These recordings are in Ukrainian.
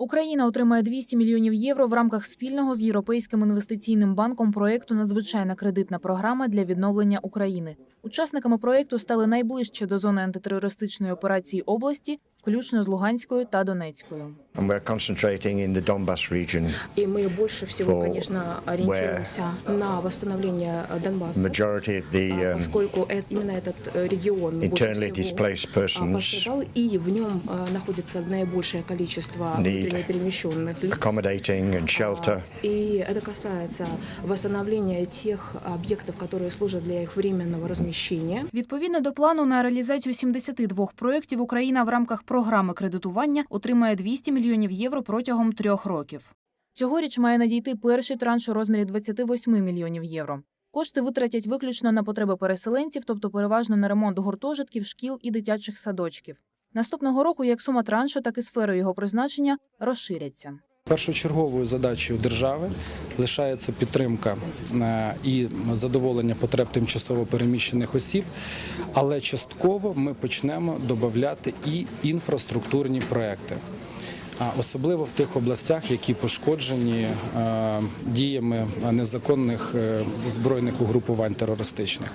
Україна отримає 200 мільйонів євро в рамках спільного з Європейським інвестиційним банком проекту Надзвичайна кредитна програма для відновлення України. Учасниками проекту стали найближче до зони антитерористичної операції області, включно з Луганською та Донецькою. And we're concentrating in the Donbass region. И мы больше всего, For конечно, ориентируемся на восстановление э, Донбасса, Majority of the а, um, поскольку э- именно этот э, регион больше internally всего displaced а, persons пострадал, и в нем э, находится наибольшее количество Need внутренне перемещенных лиц. accommodating and shelter. А, И это касается восстановления тех объектов, которые служат для их временного размещения. Відповідно до плану на реалізацію 72 проєктів Україна в рамках програми кредитування отримає 200 мільйонів євро протягом трьох років. Цьогоріч має надійти перший транш у розмірі 28 мільйонів євро. Кошти витратять виключно на потреби переселенців, тобто переважно на ремонт гуртожитків, шкіл і дитячих садочків. Наступного року як сума траншу, так і сфери його призначення розширяться. Першочерговою задачею держави лишається підтримка е, і задоволення потреб тимчасово переміщених осіб, але частково ми почнемо додати і інфраструктурні проекти. Особливо в тих областях, які пошкоджені е, діями незаконних е, збройних угрупувань терористичних.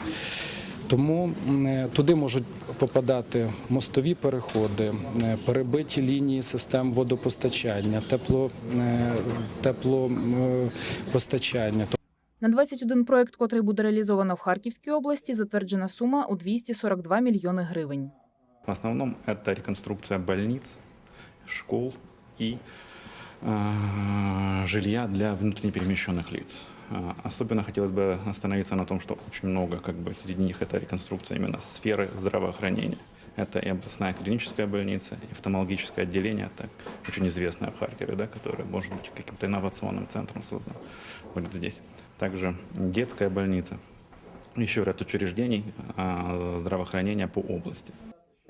Тому м, е, туди можуть попадати мостові переходи, е, перебиті лінії систем водопостачання, тепло, е, теплопостачання. На 21 проект, котрий буде реалізовано в Харківській області, затверджена сума у 242 мільйони гривень. В основном это реконструкция больниц, школ и э, жилья для внутренне перемещенных лиц. А, Особенно хотелось бы остановиться на том, что очень много, как бы, среди них это реконструкция именно сферы здравоохранения. Это и областная клиническая больница, и офтальмологическое отделение, так очень известное в Харькове, да, которое может быть каким-то инновационным центром создано будет здесь. Также детская больница, еще ряд учреждений а, здравоохранения по области.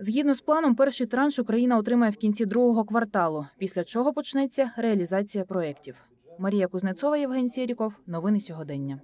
Згідно з планом, перший транш Україна отримає в кінці другого кварталу, після чого почнеться реалізація проєктів. Марія Кузнецова, Євген Сєріков. Новини сьогодення.